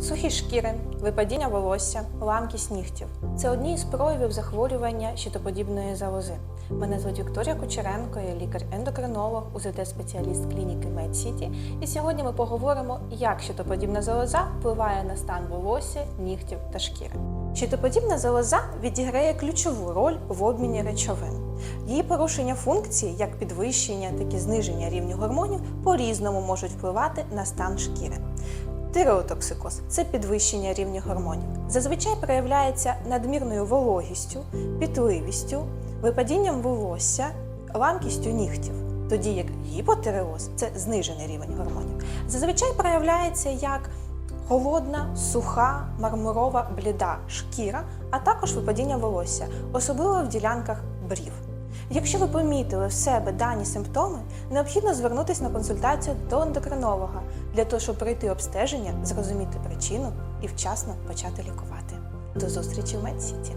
Сухі шкіри, випадіння волосся, ламкість нігтів це одні із проявів захворювання щитоподібної залози. Мене звуть Вікторія Кучеренко, я лікар-ендокринолог, УЗД-спеціаліст клініки MedCity. І сьогодні ми поговоримо, як щитоподібна залоза впливає на стан волосся, нігтів та шкіри. Щитоподібна залоза відіграє ключову роль в обміні речовин. Її порушення функції, як підвищення, так і зниження рівню гормонів, по-різному можуть впливати на стан шкіри. Тиреотоксикоз це підвищення рівня гормонів. Зазвичай проявляється надмірною вологістю, пітливістю, випадінням волосся, ламкістю нігтів. Тоді як гіпотиреоз це знижений рівень гормонів. Зазвичай проявляється як холодна, суха, мармурова, бліда шкіра, а також випадіння волосся, особливо в ділянках брів. Якщо ви помітили в себе дані симптоми, необхідно звернутися на консультацію до ендокринолога для того, щоб пройти обстеження, зрозуміти причину і вчасно почати лікувати. До зустрічі в Медсіті!